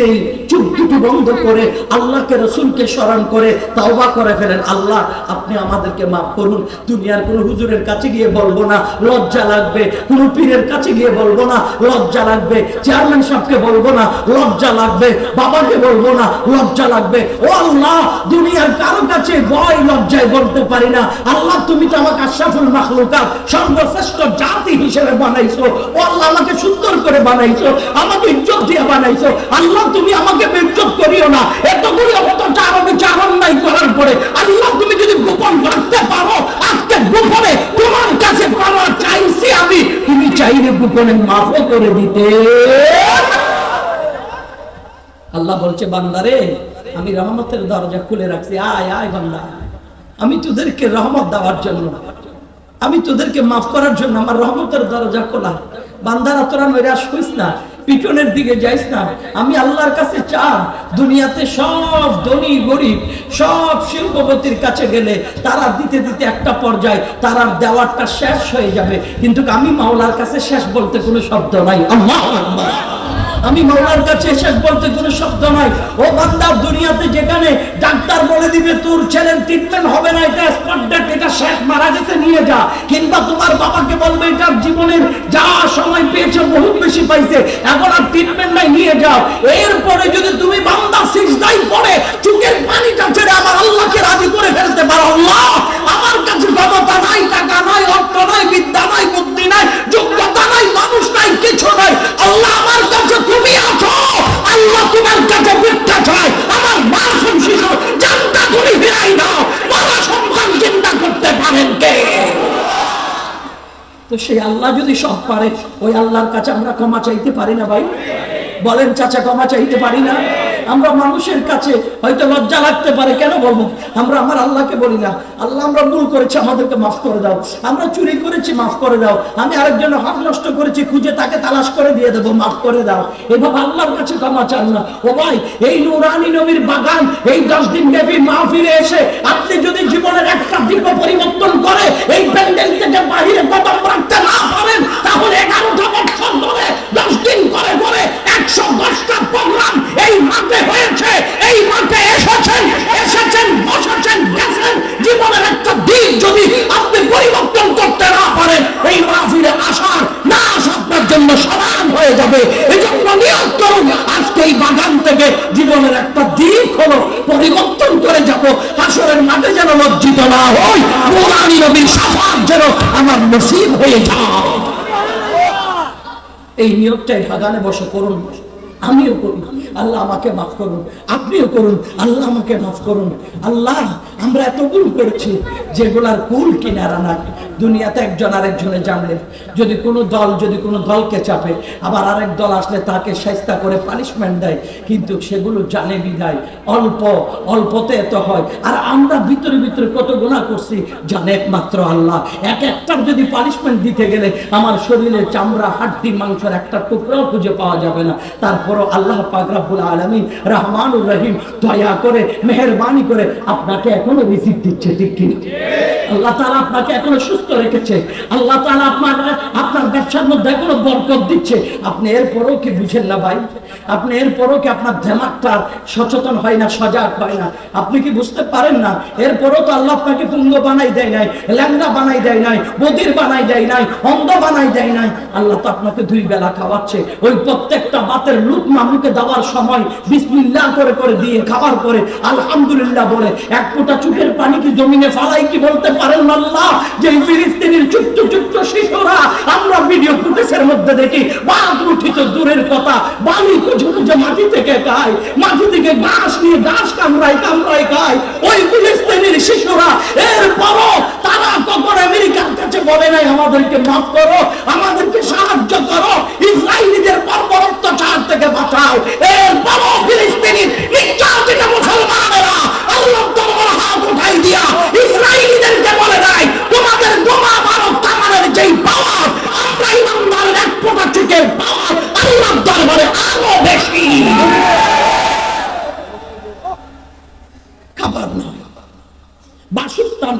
নিজেই চুপ দুটো বন্ধ করে আল্লাহকে, রসুলকে স্মরণ করে তাওবা করে ফেলেন। আল্লাহ, আপনি আমাদেরকে মাফ করুন। দুনিয়ার কোন হুজুরের কাছে গিয়ে বলব না, লজ্জা লাগবে। কোন পীরের কাছে গিয়ে বলব না, লজ্জা লাগবে। চেয়ারম্যান সাহেবকে বলব না, লজ্জা লাগবে। বাবাকে বলব না, লজ্জা লাগবে। ও আল্লাহ, দুনিয়ার কারও কাছে ভয়, লজ্জায় বলতে পারি না। আল্লাহ, তুমি তো আমাকে আশরাফুল মাখলুকাত, সর্বশ্রেষ্ঠ জাতি হিসেবে বানাইছো। ও আল্লাহ, আমাকে সুন্দর করে বানাইছো, আমাকে ইজ্জত দিয়ে বানাইছো। আল্লাহ, তুমি আমাকে বেজ্জত করিও না। এত করে অত চারণে চারণ নাই করার পরে। আল্লাহ, তুমি যদি গোপন রাখতে পারো, আজকে গোপনে তোমার কাছে পাওয়া চাইছি আমি, তুমি চাইলে গোপনে মাফও করে দিতে। আল্লাহ বলছে বান্দারে আমি রহমতের দরজা খুলে রাখছি। আয় আয় বান্দা। আমি তোদেরকে রহমত দেওয়ার জন্য আমি তোদেরকে মাফ করার জন্য আমার রহমতের দরজা খোলা। বান্দারা, তোরা নৈরাশ হইস না। পিছনের দিকে যাইস না। আমি আল্লাহর কাছে চান দুনিয়াতে সব ধনী, গরিব, সব শিল্পপতির কাছে গেলে তারা দিতে দিতে একটা পর্যায়ে তারার দেওয়ারটা শেষ হয়ে যাবে। কিন্তু আমি মাওলার কাছে শেষ বলতে কোনো শব্দ নাই। আল্লাহ। আমি মাওলার কাছে শেষ বলতে কোনো শব্দ নাই ও বান্দা, দুনিয়াতে যেখানে ডাক্তার বলে দিবে, তোর ছেলের ট্রিটমেন্ট হবে না, এটা স্পট ডেট এটা শেষ, মারা গেছে, নিয়ে যা। কিংবা তোমার বাবাকে বলবে এটা জীবনের যা সময় পেয়েছে, বহুত বেশি পাইছে, এখন আর ট্রিটমেন্ট নাই, নিয়ে যাও। এরপরে যদি তুমি বান্দা সিজদাই পড়ে, চোখের পানিটা ছেড়ে আমার আল্লাহকে রাজি করে ফেলতে পারো, আল্লাহ, আমার কাছে ক্ষমতা নাই, টাকা নাই, অর্থ নাই, বিদ্যা নাই, বুদ্ধি নাই, যোগ্যতা নাই, মানুষ নাই, কিছু নাই, আল্লাহ আমার কাছে তুমি আছো। আল্লাহ তোমার কাছে মিথ্যা চায়। আমার জানটা তুমি দাও। মারা চিন্তা করতে পারেন কে? তো সেই আল্লাহ যদি সব পারে, ওই আল্লাহর কাছে আমরা ক্ষমা চাইতে পারি না ভাই? বলেন, চাচা, ক্ষমা চাইতে পারি না? আমরা মানুষের কাছে হয়তো লজ্জা লাগতে পারে, কেন বলব? আমরা আমার আল্লাহকে বলি না। আল্লাহ আমরা ভুল করেছি, আমাদেরকে মাফ করে দাও। আমরা চুরি করেছি, মাফ করে দাও। আমি আরেকজনের হাত নষ্ট করেছি, খুঁজে তাকে তালাশ করে দিয়ে দেবো, মাফ করে দাও। এভাবে আল্লাহর কাছে ক্ষমা চান না। ও ভাই, এই নুরানি নবীর বাগান, এই দশ দিন ব্যাপী মাহফিলে এসে আপনি যদি জীবনের একটা দিক পরিবর্তন করে এই প্যান্ডেল থেকে বাহিরে কদম রাখতে না পারেন, তাহলে এগারোটা বছর ধরে, দশ দিন করে করে একশো দশটা প্রোগ্রাম এই মাঠে হয়েছে, এই মাঠে এসেছেন এসেছেন, বসেছেন, গেছেন। জীবনের একটা দিক যদি আপনি পরিবর্তন করতে না পারেন, এই মাহফিলে আসার, না আপনার জন্য সমান হয়ে যাবে। এই জন্য নিয়োগ করুন। আজকে এই বাগান থেকে জীবনের একটা দিক হলো, পরিবর্তন করে যাব। আসরের মাঠে যেন লজ্জিত না হই কোরআনী নবীর সাফাত যেন আমার নসিব হয়ে যায়। এই নিয়োগটাই বাগানে বসে করুন। আমিও করুন। আল্লাহ আমাকে মাফ করুন। আপনিও করুন। আল্লাহ আমাকে মাফ করুন। আল্লাহ, আমরা এত ভুল করেছি, যেগুলার কুল কিনারা নাই। দুনিয়াতে একজন আরেকজনে জানলে, যদি কোনো দল, যদি কোনো দলকে চাপে, আবার আরেক দল আসলে তাকে চেষ্টা করে পানিশমেন্ট দেয়, কিন্তু সেগুলো জানে বিদায়। অল্প, অল্পতে এত হয়। আর আমরা ভিতরে ভিতরে কত গুণা করছি, জানে একমাত্র আল্লাহ। এক একটার যদি পানিশমেন্ট দিতে গেলে, আমার শরীরে চামড়া, হাড্ডি, মাংসের একটা টুকরাও খুঁজে পাওয়া যাবে না। তারপরও আল্লাহ পাক রাব্বুল আলামিন রহমানুর রহিম দয়া করে, মেহেরবানি করে আপনাকে এখনও রিসিভ দিচ্ছে, ঠিক কি আল্লাহ তাআলা আপনাকে এখনও সুস্থ রেখেছে। আল্লাহ তাআলা আপনার আপনার ব্যবসার মধ্যে এখনও বরকত দিচ্ছে। আপনি এরপরও কি বুঝেন না ভাই? আপনি এরপরও কি আপনার দিমাগটা সচেতন হয় না, সজাগ হয় না? আপনি কি বুঝতে পারেন না? এরপরও তো আল্লাহ আপনাকে পুঙ্গ বানাই দেয় নাই, ল্যাংড়া বানাই দেয় নাই, বদির বানাই দেয় নাই, অন্ধ বানাই দেয় নাই। আল্লাহ তো আপনাকে দুই বেলা খাওয়াচ্ছে। ওই প্রত্যেকটা বাতের লুক মামুকে দেওয়ার সময় বিসমিল্লাহ করে করে দিয়ে খাওয়ার পরে আলহামদুলিল্লাহ বলে, এক ফোঁটা চোখের পানি কি জমিনে ফালাই কি বলতে পারেন আল্লাহ। যে ফিলিস্তিনের ছোট্ট ছোট্ট শিশুরা, আমরা ভিডিও ফুটেজের মধ্যে দেখি, বাঘ উঠিত দূরের কথা, বালি খুঁজে খুঁজে মাটি থেকে খায়, মাটি থেকে ঘাস নিয়ে ঘাস কামড়ায় কামড়ায় খায়। ওই ফিলিস্তিনের শিশুরা, এরপরও তারা কখন আমেরিকার কাছে বলে নাই, আমাদেরকে মাফ করো, আমাদেরকে সাহায্য করো, ইসরায়েলিদের বর্বর অত্যাচার থেকে বাঁচাও। এরপরও ফিলিস্তিনির নির্যাতিত মুসলমানেরা আল্লাহ হাত উঠাই দিয়া ইসরায়েলিদেরকে বলে নাই তোমাদের বোমা মারো কামানের যেই পাওয়ার আমরা ইমানদারের এক ফোঁটা চুকের পাওয়ার আল্লাহ দরবারে আরও বেশি। খাবার নয়, বাসস্থান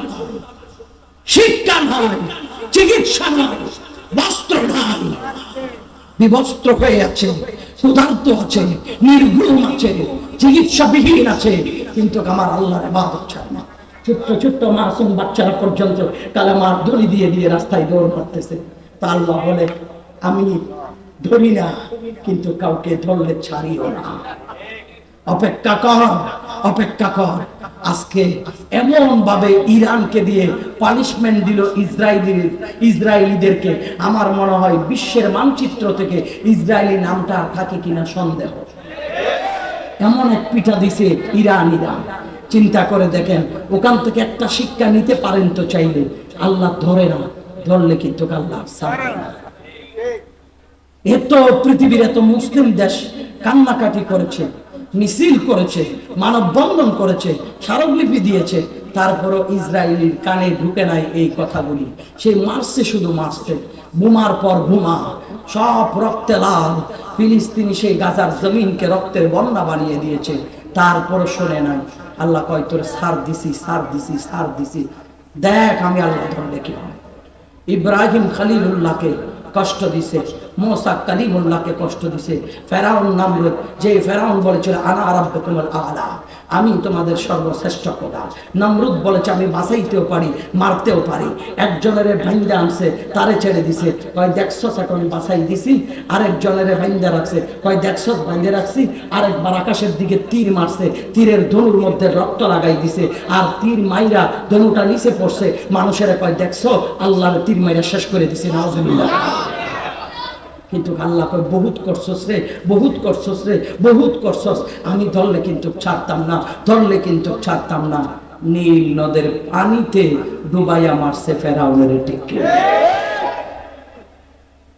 শিক্ষা নয়, চিকিৎসা নয়, বস্ত্র নয়। বিবস্ত্র হয়ে আছে, ক্ষুধার্ত আছে, নির্ঘুম আছে, চিকিৎসাবিহীন আছে। কিন্তু আমার আল্লাহর ইবাদত ছাড় না। ছোট্ট ছোট্ট মাসুম বাচ্চারা পর্যন্ত কালামার দড়ি দিয়ে দিয়ে রাস্তায় দৌড় মারতেছে। তা আল্লাহ বলে, আমি ধরি না, কিন্তু কাউকে ধরলে ছাড়িও না। অপেক্ষা কর অপেক্ষা কর। আজকে এমন ভাবে ইরানকে দিয়ে পানিশমেন্ট দিল ইসরায়েলি ইসরায়েলিদেরকে। আমার মনে হয় বিশ্বের মানচিত্র থেকে ইসরায়েলি নামটা থাকে কিনা সন্দেহ। এমন এক পিঠা দিছে ইরান ইরান চিন্তা করে দেখেন, ওখান থেকে একটা শিক্ষা নিতে পারেন তো চাইলে। আল্লাহ ধরে না ধরলে কিন্তু আল্লাহ এত পৃথিবীর এত মুসলিম দেশ কান্নাকাটি করেছে। মিছিল করেছে, মানববন্ধন করেছে, স্মারকলিপি দিয়েছে, তারপরও ইসরায়েলির কানে ঢুকে নাই এই কথাগুলি। সে মারছে শুধু মারছে বোমার পর বোমা, সব রক্তে লাল। ফিলিস্তিনি সেই গাজার জমিনকে রক্তের বন্যা বানিয়ে দিয়েছে, তারপরও শোনে নাই। আল্লাহ কয়, তোর সার দিছি সার দিছি সার দিছি। দেখ আমি আল্লাহ ধরলে কি হয়। ইব্রাহিম খালিলুল্লাহকে কষ্ট দিছে। মোসা কালিমুল্লাহকে কষ্ট দিছে। ফেরাউন নামরুদ যে ফেরাউন বলেছিল, আনা আরাব্বকুমুল আলা আমি তোমাদের সর্বশ্রেষ্ঠ খোদা। নমরুদ বলেছে, আমি বাঁচাইতেও পারি, মারতেও পারি। একজনের ভাইন্দা আনছে, তারে ছেড়ে দিছে। কয় দেখছস এখন বাঁচাই দিছি। আরেকজনের ভাইন্দা রাখছে, কয় দেখছস ভাইন্দা রাখছি। আরেকবার আকাশের দিকে তীর মারছে, তীরের ধনুর মধ্যে রক্ত লাগাই দিছে। আর তীর মাইরা ধনুটা নিচে পড়ছে। মানুষের কয়, দেখছ, আল্লাহর তীর মাইরা শেষ করে দিছে, নাউজুবিল্লাহ। কিন্তু আল্লাহ কয়, বহুত করছস রে, বহুত করছস রে, বহুত করছস। আমি ধরলে কিন্তু ছাড়তাম না, ধরলে কিন্তু ছাড়তাম না। নীল নদের পানিতে ডুবাইয়া মারছে ফেরাউনের টিকে।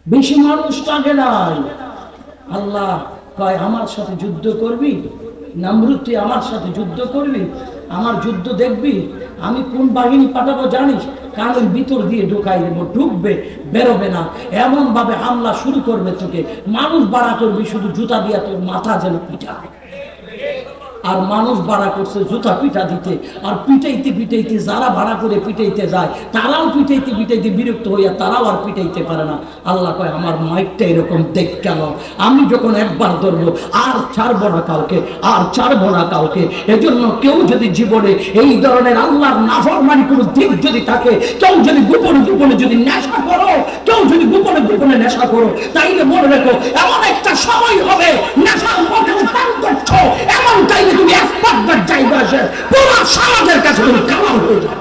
বেশি মানুষ লাগে নাই। আল্লাহ কয়, আমার সাথে যুদ্ধ করবি? নামরুদ তুই আমার সাথে যুদ্ধ করবি? আমার যুদ্ধ দেখবি? আমি কোন বাহিনী পাঠাবো জানিস? কানের ভিতর দিয়ে ঢুকাই দেবো, ঢুকবে, বেরোবে না। এমন ভাবে হামলা শুরু করবে তোকে মানুষ বাড়া করবি, শুধু জুতা দিয়া তোর মাথা যেন পিঠা আর মানুষ ভাড়া করছে জুতা পিঠা দিতে। আর পিটাইতে পিটাইতে যারা ভাড়া করে পিটাইতে যায়, তারাও পিটাইতে পিটাইতে বিরক্ত হইয়া তারাও আর পিটাইতে পারে না। আল্লাহ কয়, আমার মাইকটা এরকম দেখ কেন আমি যখন একবার ধরবো, আর ছাড়বো না কাউকে, আর ছাড়বো না কাউকে। এজন্য কেউ যদি জীবনে এই ধরনের আল্লাহর নাফরমানি কোনো দিক যদি থাকে, কেউ যদি গোপনে গোপনে যদি নেশা করো, কেউ যদি গোপনে গোপনে নেশা করো, তাইলে মনে রেখো, এমন একটা সময় হবে, নেশার মধ্যে পান করছ টাইমে তুমি একবার জায়গা আসে পুরো সমাজের কাছে তুমি কালার হয়ে যাবে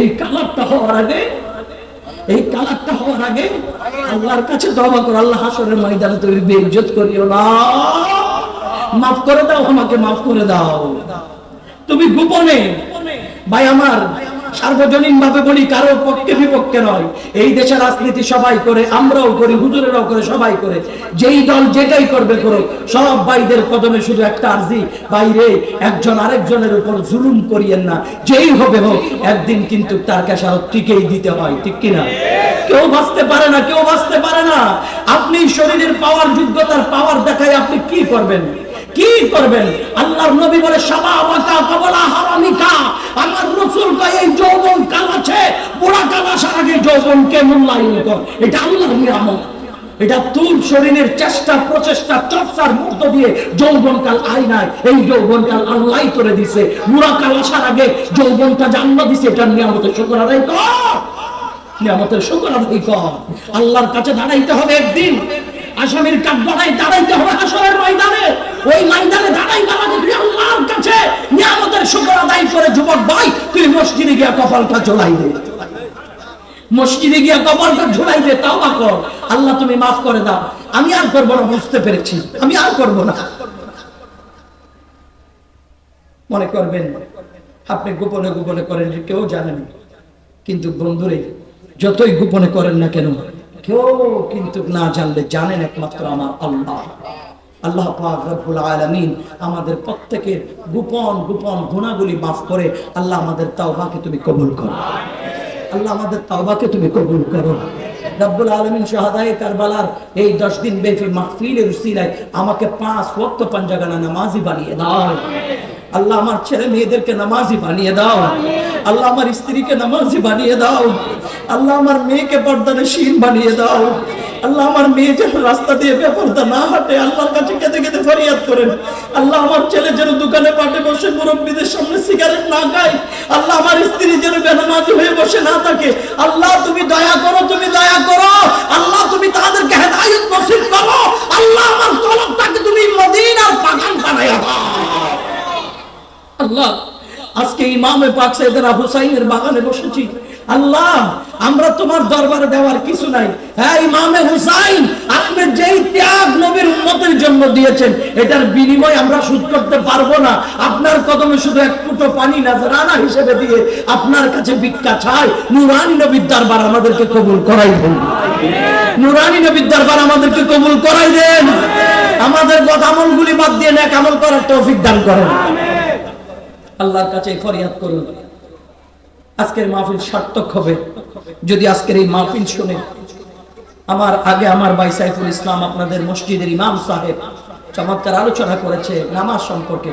এই কালারটা হওয়ার আগে, এই কালারটা হওয়ার আগে আল্লাহর কাছে দবা করো, আল্লাহ হাসরের ময়দানে তুমি বেইজ্জত করিও না। মাফ করে দাও, আমাকে মাফ করে দাও। তুমি গোপনে, ভাই আমার সার্বজনীন ভাবে বলি কারোর পক্ষে বিপক্ষে নয়। এই দেশে রাজনীতি সবাই করে, আমরাও করি, হুজুরেরাও করে, সবাই করে। যেই দল যেটাই করবে করো সব ভাইদের কদমে শুধু একটা আর্জি, বাইরে একজন আরেকজনের উপর জুলুম করিয়েন না। যেই হবে হোক, একদিন কিন্তু তার কেসারত টিকেই দিতে হয়, ঠিক কিনা? কেউ বাঁচতে পারে না, কেউ বাঁচতে পারে না। আপনি শরীরের পাওয়ার, যোগ্যতার পাওয়ার দেখায় আপনি কি করবেন? কি করবেন? আল্লাহর নবী বলে কবলা হারামিকা আমার রাসূল কয় এই যৌবন কাল আছে, বুড়া কাল আসার আগে যৌবনকে মূল্যায়ন কর। এটা এটা তোর শরীরের চেষ্টা, প্রচেষ্টা, চর্চার মধ্য দিয়ে যৌবনকাল আই নাই। এই যৌবনকাল আল্লাহ করে দিছে। বুড়া কাল আসার আগে যৌবনটা জান্নাত দিছে, এটার নিয়ামতের শুকর আদায় কর। নিয়ামতের শুকর আদায় কর। আল্লাহর কাছে দাঁড়াইতে হবে একদিন। আসামির কাঠ দাঁড়াই দাঁড়াইতে হবে হাসরের ময়দানে। ওই ময়দানে দাঁড়াই দাঁড়াতে তুই আল্লাহর কাছে নিয়ামতের শুকর আদায় করে যুবক ভাই, তুই মসজিদে গিয়া কপালটা চলাই দে মসজিদে গিয়া কপালটা ঝুলাই দে তাও কর। আল্লাহ তুমি মাফ করে দাও। আমি আর করব না, বুঝতে পেরেছি। আমি আর করব না। মনে করবেন, আপনি গোপনে গোপনে করেন কেউ জানেন। কিন্তু বন্ধুরে, যতই গোপনে করেন না কেন কেউ কিন্তু না জানলে জানেন একমাত্র আমার আল্লাহ। আল্লাহ রব্বুল আমাদের প্রত্যেকের গোপন গোপন গুণাগুলি মাফ করে আল্লাহ আমাদের তাওবাকে তুমি কবুল করো। আল্লাহ আমাদের তাওবাকে তুমি কবুল করো। রব্বুল আলামিন কারবালার এই 10 দিন মাহফিলের আমাকে পাঁচ পাঞ্জাগানা নামাজি বানিয়ে দাও। আল্লাহ আমার ছেলে মেয়েদেরকে নামাজি বানিয়ে দাও। আল্লাহ আমার স্ত্রীকে নামাজি বানিয়ে দাও। আল্লাহ আমার মেয়েকে পর্দানশীল বানিয়ে দাও। আল্লাহ আমার মেয়ে যেন রাস্তা দিয়ে ব্যাপারটা না হাঁটে, আল্লাহর কাছে কেঁদে কেঁদে ফরিয়াদ করেন। আল্লাহ আমার ছেলে যেন দোকানে পাটে বসে, মুরব্বীদের সামনে সিগারেট না খায়। আল্লাহ আমার স্ত্রী যেন বেনামাজি হয়ে বসে না থাকে। আল্লাহ তুমি দয়া করো, তুমি দয়া করো। আল্লাহ তুমি তাদেরকে হেদায়ত নসিব করো। আল্লাহ আমার কলমটাকে তুমি মদিনার বাগান বানাইয়া দাও। আল্লাহ আজকে ইমামে পাক সাইয়েদনা হুসাইনের বাগানে বসেছি। আল্লাহ, আমরা তোমার দরবারে দেওয়ার কিছু নাই। হ্যাঁ ইমামে হুসাইন, আপনি যেই ত্যাগ নবীর উম্মতের জন্য দিয়েছেন, এটার বিনিময় আমরা সুদ করতে পারব না। আপনার কদমে শুধু এক ফুটো পানি নাজরানা হিসেবে দিয়ে আপনার কাছে ভিক্ষা চাই। নুরানি নবীর দরবার আমাদেরকে কবুল করাই দেন। নুরানি নবীর দরবার আমাদেরকে কবুল করাই দেন। আমাদের বদামলগুলি বাদ দিয়ে নেক আমল করার তৌফিক দান করেন। আল্লাহর কাছে ফরিয়াদ করুন। আজকের মাহফিল সার্থক হবে। যদি আজকের এই মাহফিল শুনে আমার আগে আমার ভাই সাইফুল ইসলাম আপনাদের মসজিদের ইমাম সাহেব চমৎকার আলোচনা করেছে নামাজ সম্পর্কে।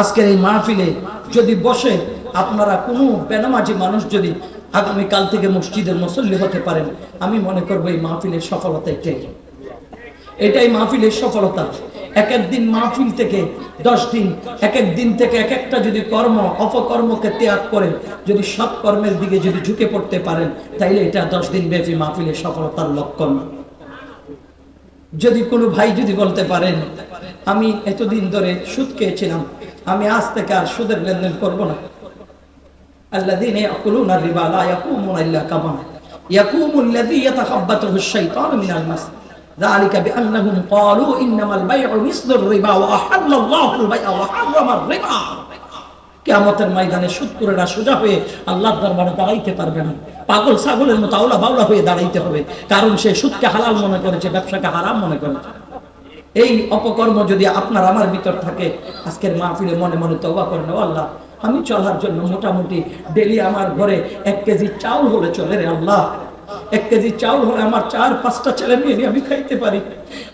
আজকের এই মাহফিলে যদি বসে আপনারা কোনো বেনামাজি মানুষ যদি আগামী কাল থেকে মসজিদের মুসল্লি হতে পারেন, আমি মনে করব এই মাহফিলের সফলতা এটাই এটাই মাহফিলের সফলতা। এক এক দিন মাহফিল থেকে দশ দিন, এক এক দিন থেকে এক একটা যদি কর্ম, অপকর্মকে ত্যাগ করেন, যদি সব কর্মের দিকে যদি ঝুঁকে পড়তে পারেন, তাইলে এটা দশ দিন ব্যাপী মাহফিলের সফলতার লক্ষণ। যদি কোনো ভাই যদি বলতে পারেন, আমি এতদিন ধরে সুদ খেয়েছিলাম, আমি আজ থেকে আর সুদের লেনদেন করব না। আল্লাহ দিন রিবা লা ইয়াকুমুনা ইল্লা কামা ইয়াকুমুল লাযী ইয়াতাখাব্বাতুহু আশ-শাইতানু ذلك بأنهم قالوا إنما البيع مثل الربا وأحل الله البيع وحرم الربا কেয়ামতের ময়দানে সুৎকুরেরা সোজা হয়ে আল্লাহর দরবারে দাঁড়াইতে পারবে না পাগল ছাগলের মতো আওলা বাউলা হয়ে দাঁড়াইতে হবে কারণ সে সুদকে হালাল মনে করেছে ব্যবসাকে হারাম মনে করেছে এই অপকর্ম যদি আপনার আমার ভিতর থাকে আজকের মাহফিলে মনে মনে তবা করেন ও আল্লাহ আমি চলার জন্য মোটামুটি ডেলি আমার ঘরে এক কেজি চাউল হলে চলে রে আল্লাহ এক কেজি চাউল হলে আমার চার, পাঁচটা ছেলে মেয়ে আমি খাইতে পারি।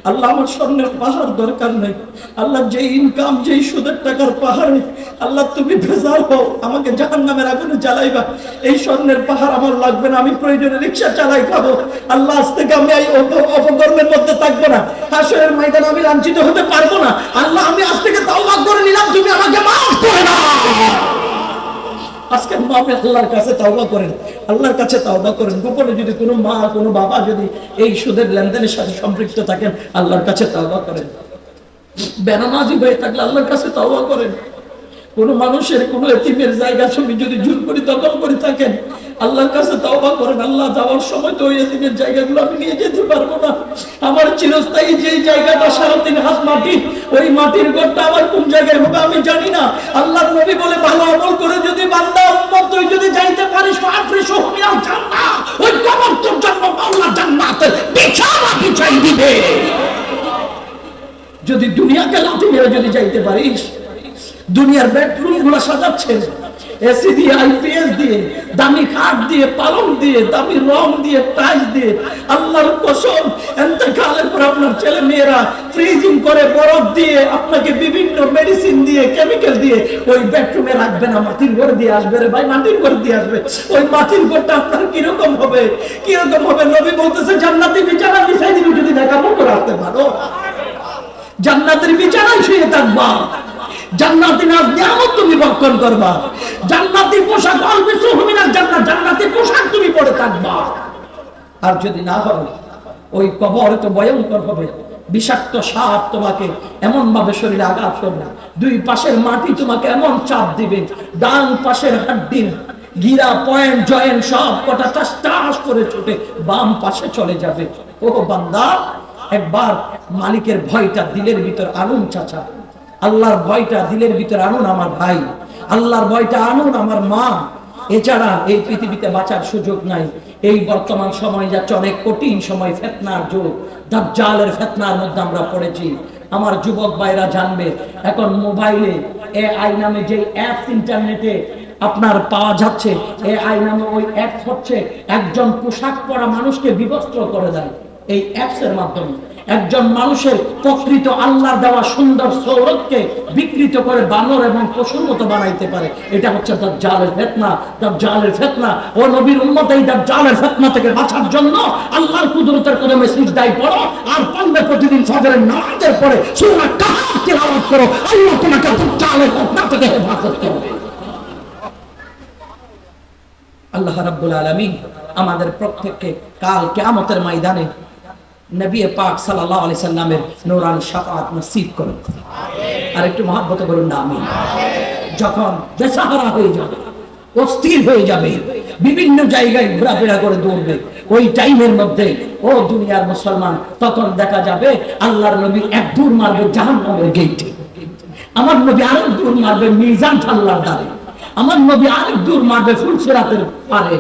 আল্লাহ আমার স্বর্ণের পাহাড় দরকার নেই। আল্লাহ যে ইনকাম যেই সুদের টাকার পাহাড়ে, আল্লাহ তুমি ভেজাল হও, আমাকে জাহান নামের আগুনে জ্বালাইবা। এই স্বর্ণের পাহাড় আমার লাগবে না, আমি প্রয়োজনে রিক্সা চালাই খাব। আল্লাহ আজ থেকে আমি এই অপ- অপকর্মের মধ্যে থাকব না। হাসরের ময়দানে আমি লাঞ্ছিত হতে পারব না। আল্লাহ, আমি আজ থেকে তাওবা করে নিলাম, তুমি আমাকে মাফ করে দাও। আজকে মা আল্লাহর কাছে তাওবা করেন, আল্লাহর কাছে তাওবা করেন। গোপনে যদি কোনো মা, কোনো বাবা যদি এই সুদের লেনদেনের সাথে সম্পৃক্ত থাকেন, আল্লাহর কাছে তাওবা করেন। বেনামাজি হয়ে থাকলে আল্লাহর কাছে তাওবা করেন। কোন মানুষের কোন এতিমের জায়গা ছবি যদি জোর করে দখল করে থাকেন, আল্লাহর কাছে তাওবা করেন, আল্লাহ যাওয়ার সময় তো ওই এতিমের জায়গাগুলো আমি নিয়ে যেতে পারব না। আমার চিরস্থায়ী যে জায়গাটা সারা তিন হাত মাটি, ওই মাটির ঘরটা আমার কোন জায়গায় হবে আমি জানি না। আল্লাহর নবী বলে, ভালো আমল করে যদি বান্দা উম্মত তুই যদি যাইতে পারিস আফ্রিস মিনাল জান্নাহ ওই কবর তোর জন্য আল্লাহ জান্নাতের বিছানা বিছাই দিবে। যদি দুনিয়াকে লাঠি মেরে যদি যাইতে পারিস দুনিয়ার বেডরুমগুলো সাজাচ্ছেন এসি দিয়ে আইপিএস দিয়ে, দামি কাঠ দিয়ে, পালং দিয়ে, দামি রং দিয়ে টাইস দিয়ে। আল্লাহর কসম এতেকালের পর আপনার ছেলে মেয়েরা ফ্রিজিং করে, বরফ দিয়ে, আপনাকে বিভিন্ন মেডিসিন দিয়ে কেমিক্যাল দিয়ে, ওই বেডরুমে রাখবে না, মাটির ঘর দিয়ে আসবে রে ভাই, মাটির ঘর দিয়ে আসবে। ওই মাটির ঘরটা আপনার কীরকম হবে? কীরকম হবে? নবী বলতেছে, জান্নাতি বিছানা বিছাই দিবি যদি দেখা মতো রাখতে পারো জান্নাতের বিছানায় শুয়ে থাকবা। আর যদি না ওই কবর তো ভয়ঙ্কর হবে। বিষাক্ত সাপ তোমাকে এমন ভাবে শরীরে আঘাত করবে। দুই পাশের মাটি তোমাকে এমন চাপ দিবে। ডান পাশের হাড্ডির গিরা, পয়েন্ট, জয়েন্ট সব কটা টাস টাস করে ছুটে বাম পাশে চলে যাবে। ও বান্দা, একবার মালিকের ভয়টা দিলের ভিতর আগুন চাচা। আল্লাহর ভয়টা দিলের ভিতর আনুন আমার ভাই, আল্লাহর ভয়টা আনুন আমার মা। এছাড়া এই পৃথিবীতে বাঁচার সুযোগ নাই। এই বর্তমান সময় যাচ্ছে অনেক কঠিন সময়, ফেতনার যুগ। দাজ্জালের ফেতনার মধ্যে আমরা পড়েছি। আমার যুবক ভাইরা জানবে, এখন মোবাইলে এ আই নামে যে অ্যাপস ইন্টারনেটে আপনার পাওয়া যাচ্ছে এ আই নামে ওই অ্যাপস হচ্ছে, একজন পোশাক পরা মানুষকে বিবস্ত্র করে দেয়। এই অ্যাপস এর মাধ্যমে। একজন মানুষের প্রকৃত আল্লাহর দেওয়া সুন্দর সৌরভকে বিকৃত করে বানর এবং পশুর মতো বানাইতে পারে। এটা হচ্ছে তার জালের ফেতনা। তার জালের ফেতনা। ও নবীর উন্মত এই তার জালের ফেতনা থেকে বাঁচার জন্য আল্লাহর কুদরতের কদমে সিজদাই পড়ো আর পারলে প্রতিদিন ফজরের নামাজের পরে সূরা কাহাফ তেলাওয়াত করো। আল্লাহ তোমাকে জালের ফেতনা থেকে হেফাজত করবে। আল্লাহ রাব্বুল আলামিন আমাদের প্রত্যেককে কাল কিয়ামতের ময়দানে নবী পাক সাল্লাল্লাহু আলাইহি সাল্লামের নূরানি নসিব করুন। আর একটু মহব্বত করুন না আমিন। যখন বেসাহারা হয়ে যাবে অস্থির হয়ে যাবে বিভিন্ন জায়গায় ঘোরাফেরা করে দৌড়বে ওই টাইমের মধ্যে ও দুনিয়ার মুসলমান তখন দেখা যাবে আল্লাহর নবী এক দূর মারবে জাহান্নামের গেইটে। আমার নবী আরেক দূর মারবে মিজান ঠাল্লার দ্বারে। আমার নবী আরেক দূর মারবে ফুলসিরাতের পারে।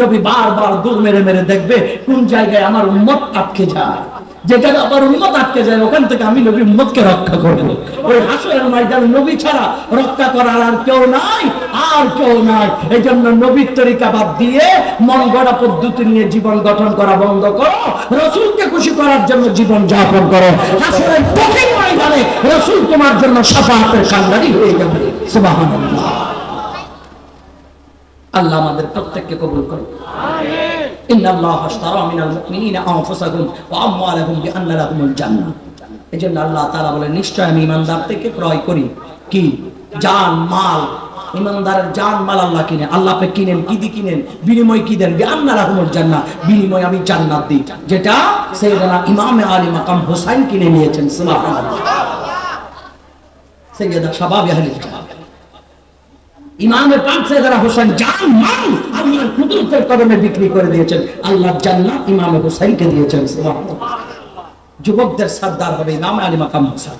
নবী বারবার দূর মেরে মেরে দেখবে, কোন জায়গায় আমার আটকে যায়? উম্মত আটকে যায়, ওখান থেকে আমি নবী উম্মতকে রক্ষা করব। ওই হাসরের ময়দানে নবী ছাড়া রক্ষা করার আর কেউ নাই, আর কেউ নাই। এই জন্য নবীর তরিকা বাদ দিয়ে মন গড়া পদ্ধতি নিয়ে জীবন গঠন করা বন্ধ করো, রসুলকে খুশি করার জন্য জীবন যাপন করো। হাসরের কঠিন ময়দানে রসুল তোমার জন্য সাফাহাতের কান্ডারি হয়ে যাবে। সুবহানাল্লাহ। আল্লাহ আমাদের প্রত্যেককে কবুল করুন। ইন্না আল্লাহ আশতারা মিনাল মুমিনিনা আনফুসাহুম ওয়া আমওয়ালাহুম বিআন্না লাহুমুল জান্নাহ। এজন্য আল্লাহ তাআলা বলে নিশ্চয় আমি ইমানদার থেকে ক্রয় করি। কি? জান মাল। ইমানদারের জান মাল আল্লাহ কিনে। আল্লাহ পে কিনেন কি দি কিনেন? বিনিময় কি দেন? বিআন্না লাহুমুল জান্নাহ। বিনিময় আমি জান্নাত দিই। যেটা সাইয়েদানা ইমামে আলী মাকাম হোসেন কিনে নিয়েছেন। সুবহানাল্লাহ। সাইয়েদা শাবাব ইহলিল জান্নাহ ইমামে পাক সাইয়েদনা হোসেন আল্লাহর কুদরতের কদমে বিক্রি করে দিয়েছেন আল্লাহর জান্নাত ইমামে হোসেনকে দিয়েছেন সুবহানাল্লাহ। যুবকদের সর্দার হবে ইমাম আলী মাকাম হোসেন।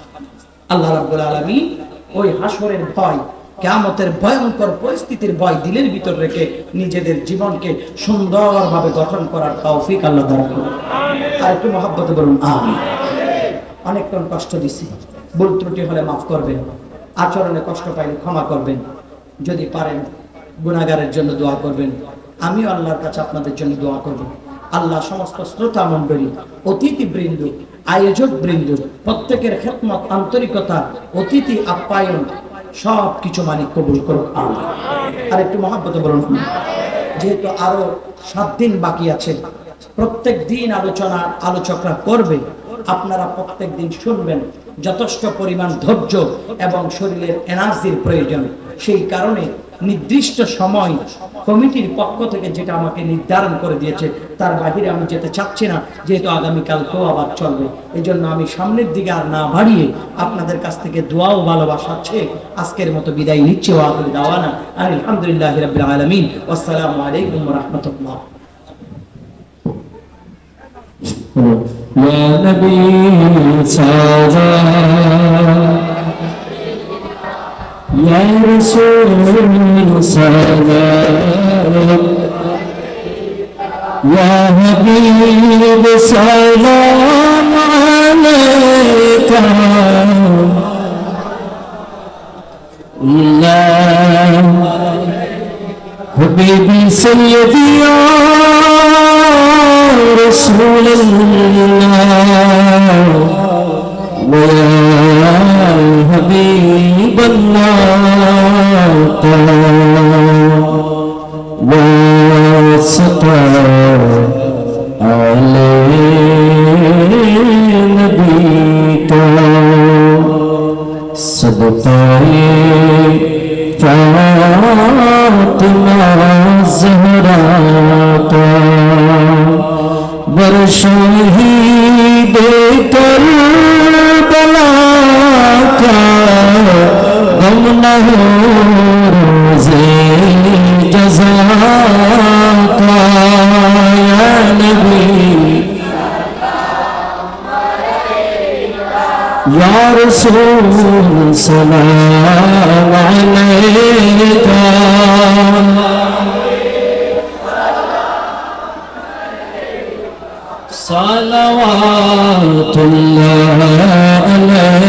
আল্লাহ রাব্বুল আলামিন ওই হাসরের ভয় কিয়ামতের ভয়ঙ্কর পরিস্থিতির ভয় দিলের ভিতর রেখে নিজেদের জীবনকে সুন্দরভাবে গঠন করার তৌফিক আল্লাহ দান করুন। আর একটু মহব্বত করুন আমিন। অনেকক্ষণ কষ্ট দিছি ভুল ত্রুটি হলে মাফ করবেন আচরণে কষ্ট পাইলে ক্ষমা করবেন। যদি পারেন গুণাগারের জন্য দোয়া করবেন। আমিও আল্লাহর কাছে আপনাদের জন্য দোয়া করব। আল্লাহ সমস্ত শ্রোতা মণ্ডলী অতিথি বৃন্দ আয়োজক বৃন্দ প্রত্যেকের খেতমত আন্তরিকতা অতিথি আপ্যায়ন সব কিছু মানে কবুল করুক আর একটু মহাব্বত বলুন। যেহেতু আরও সাত দিন বাকি আছে প্রত্যেক দিন আলোচনা আলোচকরা করবে আপনারা প্রত্যেক দিন শুনবেন যথেষ্ট পরিমাণ ধৈর্য এবং শরীরের এনার্জির প্রয়োজন। সেই কারণে নির্দিষ্ট সময় কমিটির পক্ষ থেকে যেটা আমাকে নির্ধারণ করে দিয়েছে তার বাহিরে আমি যেতে চাচ্ছি না যেহেতু আগামীকালকেও আবার চলবে এই জন্য আমি সামনের দিকে আর না বাড়িয়ে আপনাদের কাছ থেকে দোয়াও ভালোবাসা আছে আজকের মতো বিদায় নিচ্ছে ওয়াকুল দাওয়ানা আলহামদুলিল্লাহ রাব্বিল আলামিন আসসালামু আলাইকুম ওয়া রাহমাতুল্লাহ يا نبي سارا يا رسول سلام يا حبيب سلام عليك يا حبيبي سيدي يا رسول الله ويا یا رسول سلام علیکہ صلوات الله عليه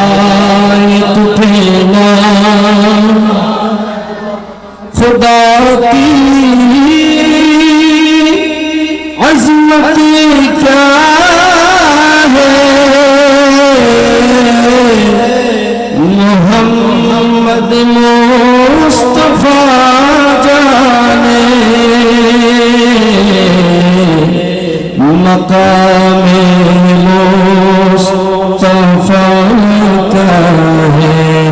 होता है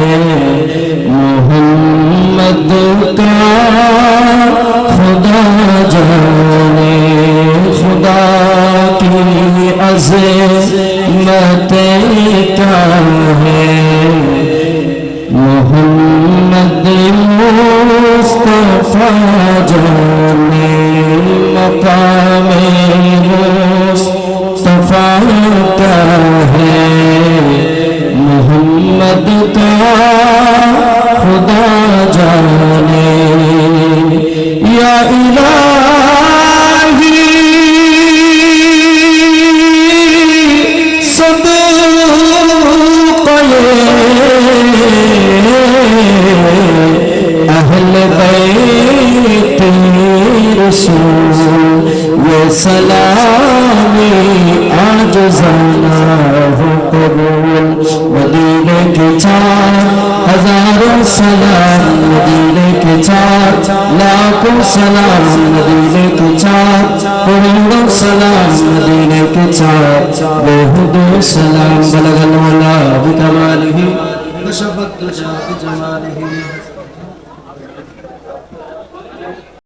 সালামি আজ জানা কবুল মদিনে কে চার হাজারো সালাম মদিনে কে চার লাখো সালাম মদিনে কে চার পড়িলো সালাম মদিনে কে চার বহুদূর সালাম। বলগল বিকামালিহি নশবত তুজা